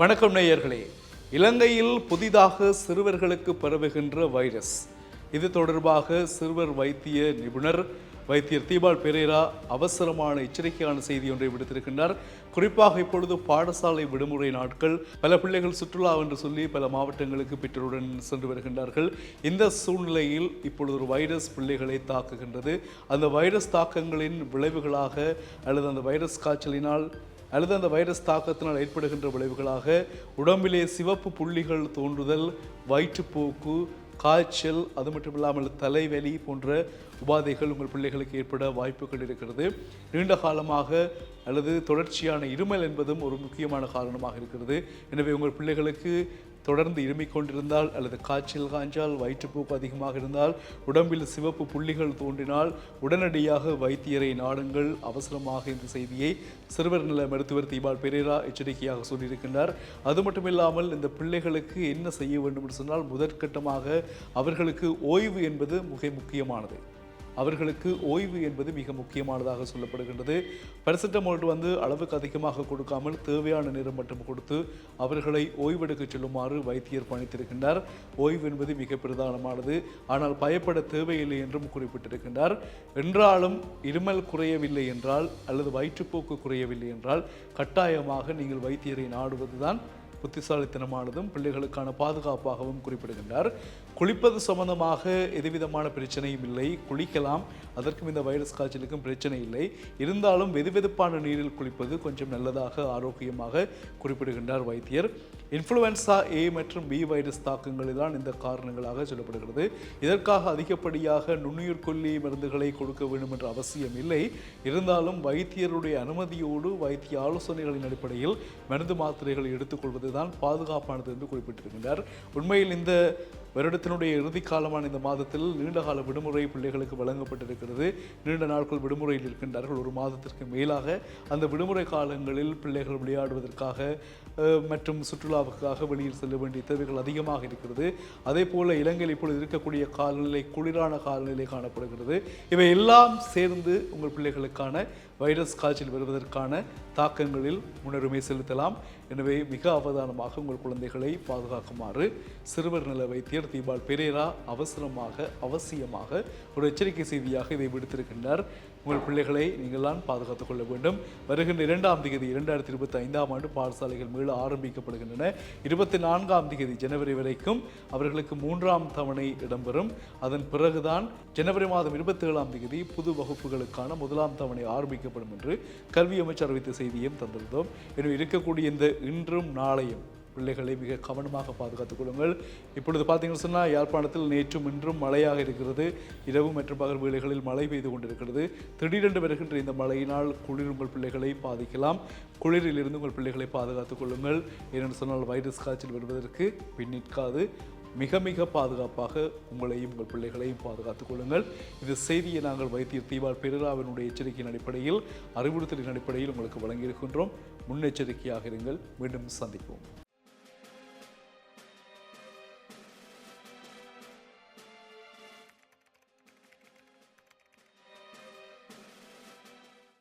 வணக்கம் நேயர்களே. இலங்கையில் புதிதாக சிறுவர்களுக்கு பரவுகின்ற வைரஸ். இது தொடர்பாக சிறுவர் வைத்திய நிபுணர் வைத்தியர் தீபால் பெரேரா அவசரமான எச்சரிக்கையான செய்தி ஒன்றை விடுத்திருக்கின்றார். குறிப்பாக இப்பொழுது பாடசாலை விடுமுறை நாட்கள் பல பிள்ளைகள் சுற்றுலா என்று சொல்லி பல மாவட்டங்களுக்கு பெற்றோருடன் சென்று வருகின்றார்கள். இந்த சூழ்நிலையில் இப்பொழுது ஒரு வைரஸ் பிள்ளைகளை தாக்குகின்றது. அந்த வைரஸ் தாக்கங்களின் விளைவுகளாக அல்லது அந்த வைரஸ் காய்ச்சலினால் அல்லது அந்த வைரஸ் தாக்கத்தினால் ஏற்படுகின்ற விளைவுகளாக உடம்பிலே சிவப்பு புள்ளிகள் தோன்றுதல் வயிற்றுப்போக்கு காய்ச்சல் அது மட்டும் இல்லாமல் தலைவலி போன்ற உபாதைகள் உங்கள் பிள்ளைகளுக்கு ஏற்பட வாய்ப்புகள் இருக்கிறது. நீண்ட காலமாக அல்லது தொடர்ச்சியான இருமல் என்பதும் ஒரு முக்கியமான காரணமாக இருக்கிறது. எனவே உங்கள் பிள்ளைகளுக்கு தொடர்ந்து இருமிக் கொண்டிருந்தால் அல்லது காய்ச்சல் காய்ச்சால் வயிற்றுப்போக்கு அதிகமாக இருந்தால் உடம்பில் சிவப்பு புள்ளிகள் தோன்றினால் உடனடியாக வைத்தியரை நாடுங்கள். அவசரமாக இந்த செய்தியை சிறுவர் நல மருத்துவர் தீபால் பெரேரா எச்சரிக்கையாக சொல்லியிருக்கின்றார். அது மட்டுமில்லாமல் இந்த பிள்ளைகளுக்கு என்ன செய்ய வேண்டும் என்று சொன்னால் முதற்கட்டமாக அவர்களுக்கு ஓய்வு என்பது மிக முக்கியமானது. அவர்களுக்கு ஓய்வு என்பது மிக முக்கியமானதாக சொல்லப்படுகின்றது. பெரசிட்டமோல் வந்து அளவுக்கு அதிகமாக கொடுக்காமல் தேவையான நேரம் மட்டும் கொடுத்து அவர்களை ஓய்வெடுக்க செல்லுமாறு வைத்தியர் பணித்திருக்கின்றார். ஓய்வு என்பது மிக பிரதானமானது. ஆனால் பயப்பட தேவையில்லை என்றும் குறிப்பிட்டிருக்கின்றார். என்றாலும் இருமல் குறையவில்லை என்றால் அல்லது வயிற்றுப்போக்கு குறையவில்லை என்றால் கட்டாயமாக நீங்கள் வைத்தியரை நாடுவதுதான் புத்திசாலித்தனமானதும் பிள்ளைகளுக்கான பாதுகாப்பாகவும் குறிப்பிடுகின்றார். குளிப்பது சம்பந்தமாக எதுவிதமான பிரச்சனையும் இல்லை. குளிக்கலாம். அதற்கும் இந்த வைரஸ் காய்ச்சலுக்கும் பிரச்சனை இல்லை. இருந்தாலும் வெதுவெதுப்பான நீரில் குளிப்பது கொஞ்சம் நல்லதாக ஆரோக்கியமாக குறிப்பிடுகின்றார் வைத்தியர். இன்ஃப்ளூயன்சா ஏ மற்றும் பி வைரஸ் தாக்கங்கள் தான் இந்த காரணங்களாக சொல்லப்படுகிறது. இதற்காக அதிகப்படியாக நுண்ணுயிர் கொல்லி மருந்துகளை கொடுக்க வேண்டும் என்ற அவசியம் இல்லை. இருந்தாலும் வைத்தியருடைய அனுமதியோடு வைத்திய ஆலோசனைகளின் அடிப்படையில் மருந்து மாத்திரைகளை எடுத்துக்கொள்வது தான் பாதுகாப்பானது என்று குறிப்பிட்டிருக்கின்றார். உண்மையில் இந்த வருடத்தினுடைய இறுதி காலமான இந்த மாதத்தில் நீண்ட கால விடுமுறை பிள்ளைகளுக்கு வழங்கப்பட்டிருக்கிறது. நீண்ட நாட்கள் விடுமுறையில் இருக்கின்றார்கள். ஒரு மாதத்திற்கு மேலாக அந்த விடுமுறை காலங்களில் பிள்ளைகள் விளையாடுவதற்காக மற்றும் சுற்றுலாவுக்காக வெளியில் செல்ல வேண்டிய தேவைகள் அதிகமாக இருக்கிறது. அதே போல இலங்கையில் இப்பொழுது இருக்கக்கூடிய காலநிலை குளிரான காலநிலை காணப்படுகிறது. இவை எல்லாம் சேர்ந்து உங்கள் பிள்ளைகளுக்கான வைரஸ் காய்ச்சல் வருவதற்கான தாக்கங்களில் முன்னுரிமை செலுத்தலாம். எனவே மிக அவதானமாக உங்கள் குழந்தைகளை பாதுகாக்குமாறு சிறுவர் நல வைத்தியர் தீபால் பெரேரா அவசரமாக அவசியமாக ஒரு எச்சரிக்கை செய்தியாக இதை விடுத்திருக்கின்றார். உங்கள் பிள்ளைகளை நீங்கள்தான் பாதுகாத்துக் கொள்ள வேண்டும். வருகின்ற இரண்டாம் தேதி இரண்டாயிரத்தி இருபத்தி ஐந்தாம் ஆண்டு பாடசாலைகள் மீள ஆரம்பிக்கப்படுகின்றன. இருபத்தி நான்காம் தேதி ஜனவரி வரைக்கும் அவர்களுக்கு மூன்றாம் தவணை இடம்பெறும். அதன் பிறகுதான் ஜனவரி மாதம் இருபத்தி ஏழாம் தேதி புது வகுப்புகளுக்கான முதலாம் தவணை ஆரம்பிக்கப்படும் என்று கல்வி அமைச்சர் அறிவித்த செய்தியும் தந்திருந்தோம். எனவே இருக்கக்கூடிய இந்த இன்றும் நாளையும் பிள்ளைகளை மிக கவனமாக பாதுகாத்துக் கொள்ளுங்கள். இப்பொழுது பார்த்தீங்கன்னு சொன்னால் யாழ்ப்பாணத்தில் நேற்றும் இன்றும் மழையாக இருக்கிறது. இரவு மற்றும் பகல் வேளைகளில் மழை பெய்து கொண்டிருக்கிறது. திடீரென்று வருகின்ற இந்த மழையினால் குளிர் உங்கள் பிள்ளைகளை பாதிக்கலாம். குளிரில் இருந்து உங்கள் பிள்ளைகளை பாதுகாத்துக் கொள்ளுங்கள். ஏனென்று சொன்னால் வைரஸ் காய்ச்சல் வருவதற்கு பின்னிற்காது மிக மிக பாதுகாப்பாக உங்களையும் உங்கள் பிள்ளைகளையும் பாதுகாத்துக் கொள்ளுங்கள். இந்த செய்தியை நாங்கள் வைத்தியர் தீபால் பெருராவினுடைய எச்சரிக்கையின் அடிப்படையில் அறிவுறுத்தலின் அடிப்படையில் உங்களுக்கு வழங்கியிருக்கின்றோம். முன்னெச்சரிக்கையாக இருங்கள். மீண்டும் சந்திப்போம்.